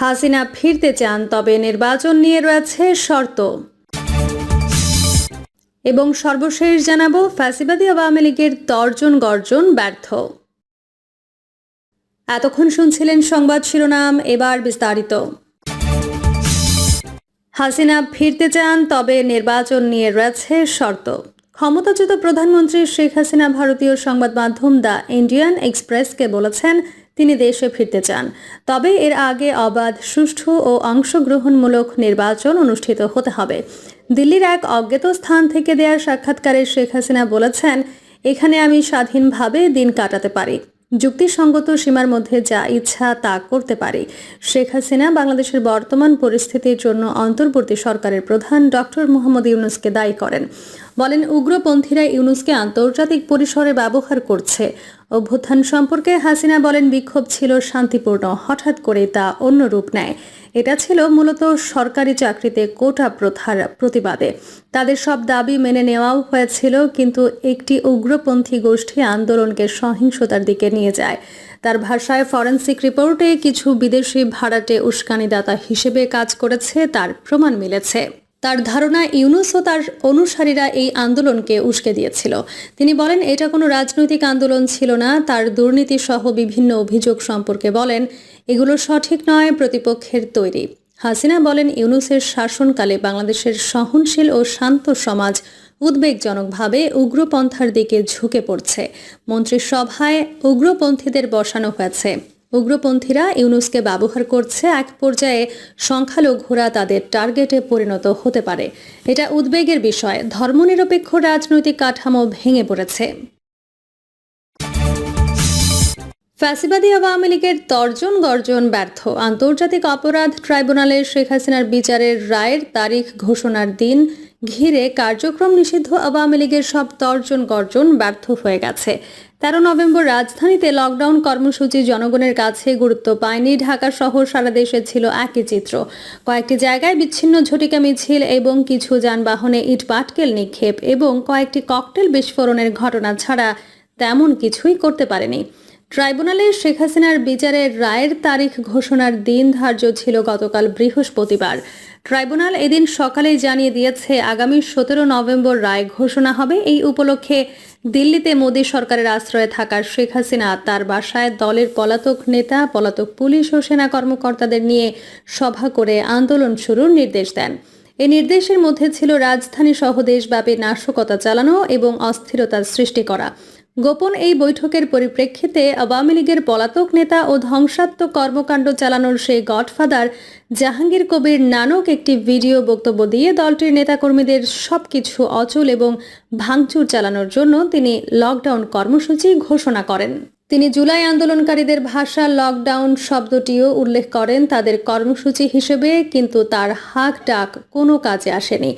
হাসিনা ফিরতে চান, তবে নির্বাচন নিয়ে রয়েছে শর্ত। এবং সর্বশেষ জানাব, ফ্যাসিবাদী আওয়ামী লীগের তর্জন গর্জন ব্যর্থ। এতক্ষণ শুনছিলেন সংবাদ শিরোনাম, এবার বিস্তারিত। হাসিনা ফিরতে চান, তবে নির্বাচন নিয়ে রয়েছে শর্ত। ক্ষমতাচ্যুত প্রধানমন্ত্রী শেখ হাসিনা ভারতীয় সংবাদ মাধ্যম দ্য ইন্ডিয়ান এক্সপ্রেসকে বলেছেন তিনি দেশে ফিরতে চান। তবে এর আগে অবাধ, সুষ্ঠু ও অংশগ্রহণমূলক নির্বাচন অনুষ্ঠিত হতে হবে। দিল্লির এক অজ্ঞাত স্থান থেকে দেওয়া সাক্ষাৎকারে শেখ হাসিনা বলেছেন, এখানে আমি স্বাধীনভাবে দিন কাটাতে পারি। যুক্তিসঙ্গত সীমার মধ্যে যা ইচ্ছা তা করতে পারি। শেখ হাসিনা বাংলাদেশের বর্তমান পরিস্থিতির জন্য অন্তর্বর্তী সরকারের প্রধান ডক্টর মোহাম্মদ ইউনুসকে দায়ী করেন। বলেন, উগ্রপন্থীরা ইউনুসকে আন্তর্জাতিক পরিসরে ব্যবহার করছে। অভ্যুত্থান সম্পর্কে হাসিনা বলেন, বিক্ষোভ ছিল শান্তিপূর্ণ, হঠাৎ করে তা অন্য রূপ নেয়। এটা ছিল মূলত সরকারি চাকরিতে কোটা প্রথার প্রতিবাদে। তাদের সব দাবি মেনে নেওয়াও হয়েছিল, কিন্তু একটি উগ্রপন্থী গোষ্ঠী আন্দোলনকে সহিংসতার দিকে নিয়ে যায়। তার ভাষায় ফরেন্সিক রিপোর্টে কিছু বিদেশি ভাড়াটে উস্কানিদাতা হিসেবে কাজ করেছে, তার প্রমাণ মিলেছে। তার ধারণা ইউনুস ও তার অনুসারীরা এই আন্দোলনকে উস্কে দিয়েছিল। তিনি বলেন, এটা কোনো রাজনৈতিক আন্দোলন ছিল না। তার দুর্নীতি সহ বিভিন্ন অভিযোগ সম্পর্কে বলেন, এগুলো সঠিক নয়, প্রতিপক্ষের তৈরি। হাসিনা বলেন, ইউনুসের শাসনকালে বাংলাদেশের সহনশীল ও শান্ত সমাজ উদ্বেগজনকভাবে উগ্রপন্থার দিকে ঝুঁকে পড়ছে। মন্ত্রিসভায় উগ্রপন্থীদের বসানো হয়েছে। উগ্রপন্থীরা ইউনুসকে ব্যবহার করছে এক পর্যায়ে সংখ্যালঘুরা তাদের টার্গেটে পরিণত হতে পারে। এটা উদ্বেগের বিষয়। ধর্মনিরপেক্ষ রাজনৈতিক কাঠামো ভেঙে পড়েছে। ফ্যাসিবাদী আওয়ামী লীগের তর্জন গর্জন ব্যর্থ। আন্তর্জাতিক অপরাধ ট্রাইব্যুনালে শেখ হাসিনার বিচারের রায়ের তারিখ ঘোষণার দিন ঘিরে কার্যক্রম নিষিদ্ধ আওয়ামী লীগের সব তর্জন গর্জন ব্যর্থ হয়ে গেছে। তেরো নভেম্বর রাজধানীতে লকডাউন কর্মসূচি জনগণের কাছে গুরুত্ব পায়নি। ঢাকা শহর সারা দেশে ছিল একই চিত্র। কয়েকটি জায়গায় বিচ্ছিন্ন ঝটিকা মিছিল এবং কিছু যানবাহনে ইট পাটকেল নিক্ষেপ এবং কয়েকটি ককটেল বিস্ফোরণের ঘটনা ছাড়া তেমন কিছুই করতে পারেনি। ট্রাইব্যুনালে শেখ হাসিনার বিচারের রায়ের তারিখ ঘোষণার দিন ধার্য ছিল গতকাল বৃহস্পতিবার। ট্রাইব্যুনাল এদিন সকালেই জানিয়ে দিয়েছে, আগামী সতেরো নভেম্বর রায় ঘোষণা হবে। এই উপলক্ষে দিল্লিতে মোদী সরকারের আশ্রয়ে থাকা শেখ হাসিনা, তার বাসায় দলের পলাতক নেতা, পলাতক পুলিশ ও সেনা কর্মকর্তাদের নিয়ে সভা করে আন্দোলন শুরুর নির্দেশ দেন। এই নির্দেশের মধ্যে ছিল রাজধানী সহ দেশব্যাপী নাশকতা চালানো এবং অস্থিরতার সৃষ্টি করা। গোপন এই বৈঠকের পরিপ্রেক্ষিতে আওয়ামী লীগের পলাতক নেতা ও ধ্বংসাত্মক কর্মকাণ্ড চালানোর সেই গডফাদার জাহাঙ্গীর কবির নানক একটি ভিডিও বক্তব্য দিয়ে দলটির নেতাকর্মীদের সবকিছু অচল এবং ভাঙচুর চালানোর জন্য তিনি লকডাউন কর্মসূচি ঘোষণা করেন। তিনি জুলাই আন্দোলনকারীদের ভাষা লকডাউন শব্দটিও উল্লেখ করেন তাদের কর্মসূচি হিসেবে, কিন্তু তার হাক ডাক কোনো কাজে আসেনি।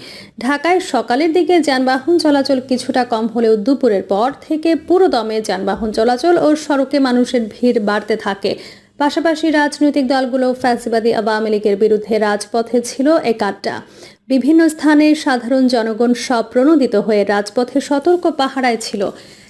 ঢাকায় সকালের দিকে যানবাহন চলাচল কিছুটা কম হলেও দুপুরের পর থেকে পুরো দমে যানবাহন চলাচল ও সড়কে মানুষের ভিড় বাড়তে থাকে। পাশাপাশি রাজনৈতিক দলগুলো ফ্যাসিবাদী আওয়ামী লীগের বিরুদ্ধে রাজপথে ছিল একাট্টা। বিভিন্ন স্থানে সাধারণ জনগণ সব প্রণোদিত হয়ে রাজপথে সতর্ক পাহারায় ছিল।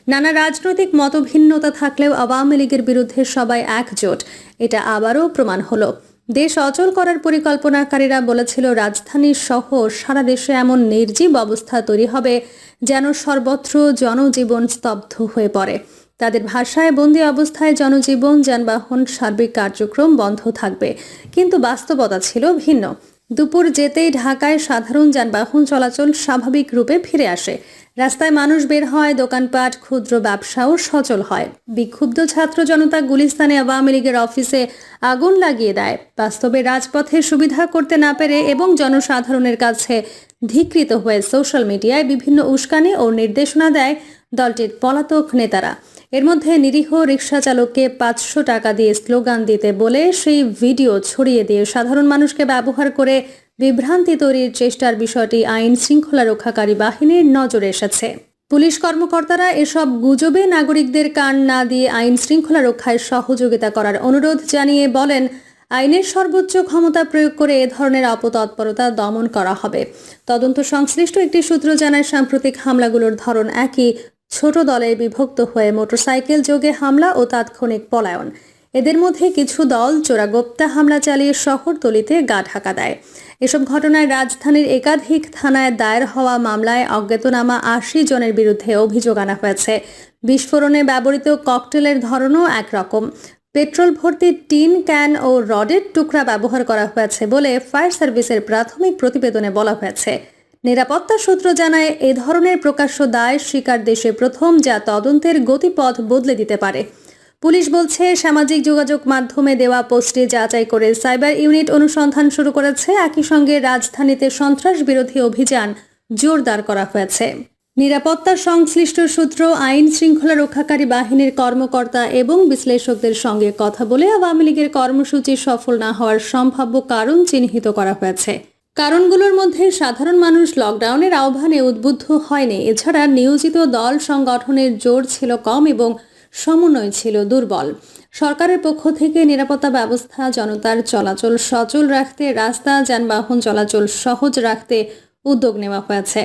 নানা রাজনৈতিক মতভিন্নতা থাকলেও আওয়ামী লীগের বিরুদ্ধে সবাই একজোট। এটা আবারও প্রমাণ হলো। দেশ অচল করার পরিকল্পনাকারীরা বলেছিল, রাজধানী সহ সারা দেশে এমন নির্জীব অবস্থা তৈরি হবে যেন সর্বত্র জনজীবন স্তব্ধ হয়ে পড়ে। তাদের ভাষায় বন্দি অবস্থায় জনজীবন যানবাহন সার্বিক কার্যক্রম বন্ধ থাকবে। কিন্তু বাস্তবতা ছিল ভিন্ন। দুপুর যেতেই ঢাকায় সাধারণ যানবাহন চলাচল স্বাভাবিক রূপে ফিরে আসে। রাস্তায় মানুষ বের হয়, দোকানপাট, ক্ষুদ্র ব্যবসাও সচল হয়। বিক্ষুব্ধ ছাত্র জনতা গুলিস্তানে আওয়ামী লীগের অফিসে আগুন লাগিয়ে দেয়। বাস্তবে রাজপথে সুবিধা করতে না পেরে এবং জনসাধারণের কাছে ধিকৃত হয়ে সোশ্যাল মিডিয়ায় বিভিন্ন উস্কানি ও নির্দেশনা দেয় দলটির পলাতক নেতারা। এর মধ্যে নিরীহ রিক্সা চালককে পাঁচশো টাকা দিয়ে স্লোগান দিতে বলে সেই ভিডিও ছড়িয়ে দিয়ে সাধারণ মানুষকে ব্যবহার করে বিভ্রান্তি তৈরির চেষ্টার বিষয়টি আইন শৃঙ্খলা রক্ষাকারী বাহিনীর নজরে এসেছে। পুলিশ কর্মকর্তারা এসব গুজবে নাগরিকদের কান না দিয়ে আইন শৃঙ্খলা রক্ষায় সহযোগিতা করার অনুরোধ জানিয়ে বলেন, আইনের সর্বোচ্চ ক্ষমতা প্রয়োগ করে এ ধরনের অপতৎপরতা দমন করা হবে। তদন্ত সংশ্লিষ্ট একটি সূত্র জানায়, সাম্প্রতিক হামলাগুলোর ধরন একই। ছোট দলে বিভক্ত হয়ে মোটরসাইকেল যোগে হামলা ও তাৎক্ষণিক পলায়ন। এদের মধ্যে কিছু দল চোরাগোপ্তা হামলা চালিয়ে শহরতলিতে গা ঢাকা দেয়। এসব ঘটনায় রাজধানীর একাধিক থানায় দায়ের হওয়া মামলায় অজ্ঞাতনামা আশি জনের বিরুদ্ধে অভিযোগ আনা হয়েছে। বিস্ফোরণে ব্যবহৃত ককটেলের ধরনও একরকম। পেট্রোল ভর্তি টিন, ক্যান ও রডের টুকরা ব্যবহার করা হয়েছে বলে ফায়ার সার্ভিসের প্রাথমিক প্রতিবেদনে বলা হয়েছে। নিরাপত্তা সূত্র জানায়, এ ধরনের প্রকাশ্য দায় শিকার দেশে প্রথম যা তদন্তের গতিপথ বদলে দিতে পারে। পুলিশ বলছে, সামাজিক যোগাযোগ মাধ্যমে দেওয়া পোস্টে যাচাই করে সাইবার ইউনিট অনুসন্ধান শুরু করেছে। একই সঙ্গে রাজধানীতে সন্ত্রাস বিরোধী অভিযান জোরদার করা হয়েছে। নিরাপত্তার সংশ্লিষ্ট সূত্র, আইন শৃঙ্খলা রক্ষাকারী বাহিনীর কর্মকর্তা এবং বিশ্লেষকদের সঙ্গে কথা বলে আওয়ামী লীগের কর্মসূচি সফল না হওয়ার সম্ভাব্য কারণ চিহ্নিত করা হয়েছে। কারণগুলোর মধ্যে সাধারণ মানুষ লকডাউনের আহ্বানে উদ্বুদ্ধ হয়নি। এছাড়া নিয়োজিত দল সংগঠনের জোর ছিল কম এবং সমন্বয় ছিল দুর্বল। সরকারের পক্ষ থেকে নিরাপত্তা ব্যবস্থা, জনতার চলাচল সচল রাখতে, রাস্তা, যানবাহন চলাচল সহজ রাখতে উদ্যোগ নেওয়া হয়েছে।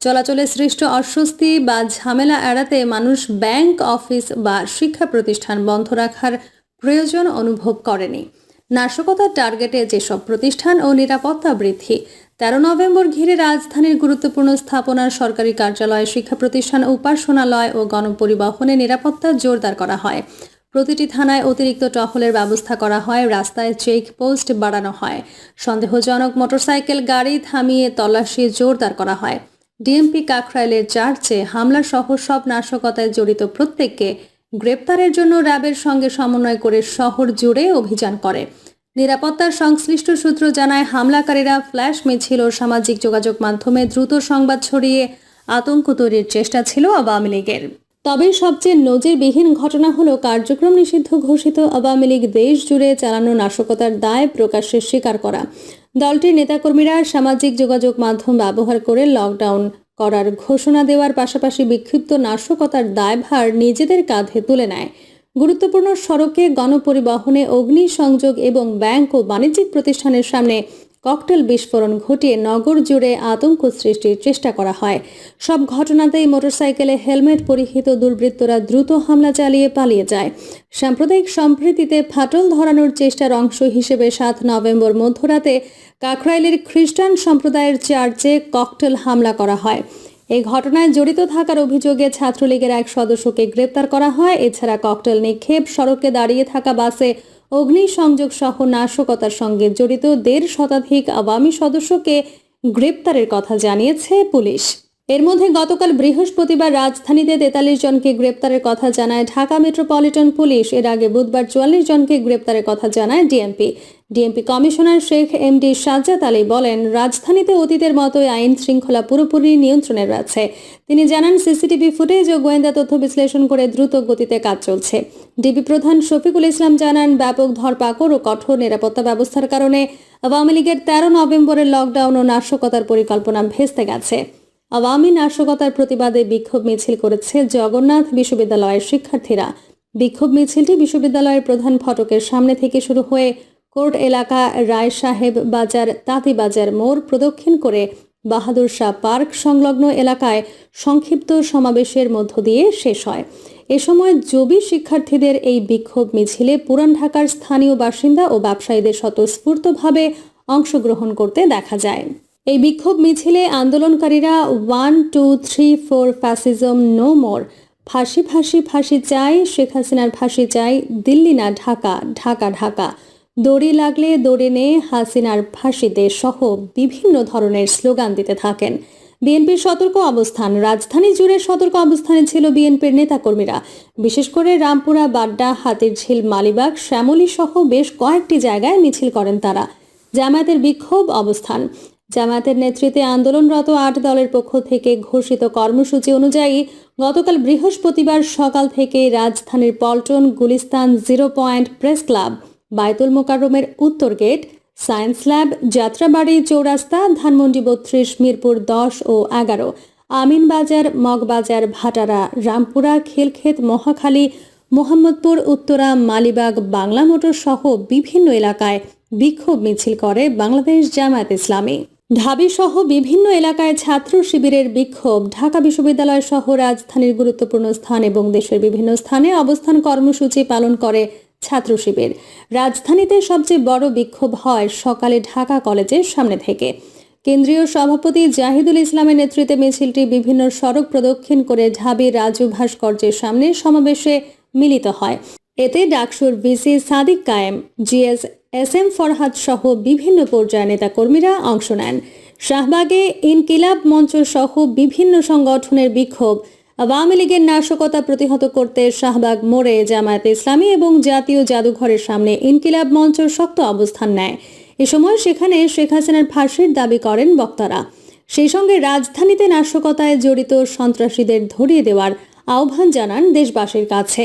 চলাচলে সৃষ্ট অস্বস্তি বা ঝামেলা এড়াতে মানুষ ব্যাংক, অফিস বা শিক্ষা প্রতিষ্ঠান বন্ধ রাখার প্রয়োজন অনুভব করেনি। নাশকতার টার্গেটে যেসব প্রতিষ্ঠান ও নিরাপত্তা বৃদ্ধি তেরো নভেম্বর ঘিরে রাজধানীর গুরুত্বপূর্ণ স্থাপনার সরকারি কার্যালয় শিক্ষা প্রতিষ্ঠান উপাসনালয় ও গণপরিবহনে নিরাপত্তা জোরদার করা হয়। প্রতিটি থানায় অতিরিক্ত টহলের ব্যবস্থা করা হয়, রাস্তায় চেক পোস্ট বাড়ানো হয়। সন্দেহজনক মোটরসাইকেল, গাড়ি থামিয়ে তল্লাশি জোরদার করা হয়। ডিএমপি কাকরাইলের চার্চে হামলা সহ সব নাশকতায় জড়িত প্রত্যেককে গ্রেপ্তারের জন্য র্যাবের সঙ্গে সমন্বয় করে শহর জুড়ে অভিযান করে। নিরাপত্তার সংশ্লিষ্ট সূত্র জানায়, হামলাকারীরা ফ্ল্যাশ মিছিল ও সামাজিক যোগাযোগ মাধ্যমে দ্রুত সংবাদ ছড়িয়ে আতঙ্ক তৈরির চেষ্টা ছিল আওয়ামী লীগের। তবে সবচেয়ে নজিরবিহীন ঘটনা হলো কার্যক্রম নিষিদ্ধ ঘোষিত আওয়ামী লীগ দেশ জুড়ে চালানো নাশকতার দায় প্রকাশ্যে স্বীকার করা। দলটির নেতাকর্মীরা সামাজিক যোগাযোগ মাধ্যম ব্যবহার করে লকডাউন করার ঘোষণা দেওয়ার পাশাপাশি বিক্ষিপ্ত নাশকতার দায়ভার নিজেদের কাঁধে তুলে নেয়। গুরুত্বপূর্ণ সড়কে গণপরিবহনে অগ্নিসংযোগ এবং ব্যাংক ও বাণিজ্যিক প্রতিষ্ঠানের সামনে ককটেল বিস্ফোরণ ঘটিয়ে নগর জুড়ে আতঙ্ক সৃষ্টির চেষ্টা করা হয়। সব ঘটনাতেই মোটরসাইকেলে হেলমেট পরিহিত দুর্বৃত্তরা দ্রুত হামলা চালিয়ে পালিয়ে যায়। সাম্প্রদায়িক সম্প্রীতিতে ফাটল ধরানোর চেষ্টার অংশ হিসেবে সাত নভেম্বর মধ্যরাতে কাকরাইলের খ্রিস্টান সম্প্রদায়ের চার্চে ককটেল হামলা করা হয়। এই ঘটনায় জড়িত থাকার অভিযোগে ছাত্রলীগের এক সদস্যকে গ্রেপ্তার করা হয়। এছাড়া ককটেল নিক্ষেপ, সড়কে দাঁড়িয়ে থাকা বাসে অগ্নিসংযোগ সহ নাশকতার সঙ্গে জড়িত দেড় শতাধিক আওয়ামী সদস্যকে গ্রেপ্তারের কথা জানিয়েছে পুলিশ। এর মধ্যে গতকাল বৃহস্পতিবার রাজধানীতে তেতাল্লিশ জনকে গ্রেপ্তারের কথা জানায় ঢাকা মেট্রোপলিটন পুলিশ। এর আগে বুধবার চুয়াল্লিশ জনকে গ্রেপ্তারের কথা জানায় DMP. DMP commissioner Sheikh MD Sajjad Ali বলেন, রাজধানীতে অতীতের মতোই আইন শৃঙ্খলা পুরোপুরি নিয়ন্ত্রণে রয়েছে। তিনি জানান, সিসিটিভি ফুটেজ ও গোয়েন্দা তথ্য বিশ্লেষণ করে দ্রুত গতিতে কাজ চলছে। ডিবি প্রধান শফিকুল ইসলাম জানান, ব্যাপক ধরপাকড় ও কঠোর নিরাপত্তা ব্যবস্থার কারণে আওয়ামী লীগের তেরো নভেম্বরের লকডাউন ও নাশকতার পরিকল্পনা ভেস্তে গেছে। আওয়ামী নাশকতার প্রতিবাদে বিক্ষোভ মিছিল করেছে জগন্নাথ বিশ্ববিদ্যালয়ের শিক্ষার্থীরা। বিক্ষোভ মিছিলটি বিশ্ববিদ্যালয়ের প্রধান ফটকের সামনে থেকে শুরু হয়ে কোর্ট এলাকা রায় সাহেব বাজার, তাঁতিবাজার মোড় প্রদক্ষিণ করে বাহাদুর শাহ পার্ক সংলগ্ন এলাকায় সংক্ষিপ্ত সমাবেশের মধ্য দিয়ে শেষ হয়। এ সময় জবি শিক্ষার্থীদের এই বিক্ষোভ মিছিলে পুরান ঢাকার স্থানীয় বাসিন্দা ও ব্যবসায়ীদের স্বতঃস্ফূর্তভাবে অংশগ্রহণ করতে দেখা যায়। এই বিক্ষোভ মিছিলে আন্দোলনকারীরা one two three four fascism no more ফাঁসি ফাঁসি ফাঁসি চাই, শেখ হাসিনার ফাঁসি চাই, দিল্লি না ঢাকা ঢাকা ঢাকা। দড়ি লাগলে দড়ি নে, হাসিনার ফাঁসিতে সহ বিভিন্ন ধরনের স্লোগান দিতে থাকেন। বিএনপির সতর্ক অবস্থান, রাজধানী জুড়ে সতর্ক অবস্থানে ছিল বিএনপির নেতাকর্মীরা। বিশেষ করে রামপুরা, বাড্ডা হাতিরঝিল মালিবাগ শ্যামলী সহ বেশ কয়েকটি জায়গায় মিছিল করেন তারা। জামায়াতের বিক্ষোভ অবস্থান জামায়াতের নেতৃত্বে আন্দোলনরত আট দলের পক্ষ থেকে ঘোষিত কর্মসূচি অনুযায়ী গতকাল বৃহস্পতিবার সকাল থেকে রাজধানীর Paltan Gulistan zero point press club, Baitul মোকাররমের উত্তর গেট, সায়েন্স ল্যাব, যাত্রাবাড়ি চৌরাস্তা, ধানমন্ডি বত্রিশ, মিরপুর দশ ও এগারো, আমিনবাজার, মগবাজার, ভাটারা, রামপুরা, খেলক্ষেত, মহাখালী, মোহাম্মদপুর, উত্তরা, মালিবাগ বাংলা মোটর সহ বিভিন্ন এলাকায় বিক্ষোভ মিছিল করে বাংলাদেশ জামায়াত ইসলামী। ঢাবি সহ বিভিন্ন এলাকায় ছাত্র শিবিরের বিক্ষোভ। ঢাকা বিশ্ববিদ্যালয় সহ রাজধানীর গুরুত্বপূর্ণ স্থান এবং দেশের বিভিন্ন স্থানে অবস্থান কর্মসূচি পালন করে ছাত্র শিবির। রাজধানীতে সবচেয়ে বড় বিক্ষোভ হয় সকালে ঢাকা কলেজের সামনে থেকে। কেন্দ্রীয় সভাপতি জাহিদুল ইসলামের নেতৃত্বে মিছিলটি বিভিন্ন সড়ক প্রদক্ষিণ করে ঢাবি রাজু ভাস্কর্যের সামনে সমাবেশে মিলিত হয়। এতে ডাকসুর ভিসি সাদিক কায়েম, জিএস এস এম ফরহাদ সহ বিভিন্ন পর্যায়ের নেতাকর্মীরা অংশ নেন। শাহবাগে ইনকিলাব মঞ্চ সহ বিভিন্ন সংগঠনের বিক্ষোভ। আওয়ামী লীগের নাশকতা প্রতিহত করতে শাহবাগ মোড়ে জামায়াত ইসলামী এবং জাতীয় জাদুঘরের সামনে ইনকিলাব মঞ্চ শক্ত অবস্থান নেয়। এ সময় সেখানে শেখ হাসিনার ফাঁসির দাবি করেন বক্তারা। সেই সঙ্গে রাজধানীতে নাশকতায় জড়িত সন্ত্রাসীদের ধরিয়ে দেওয়ার আহ্বান জানান দেশবাসীর কাছে।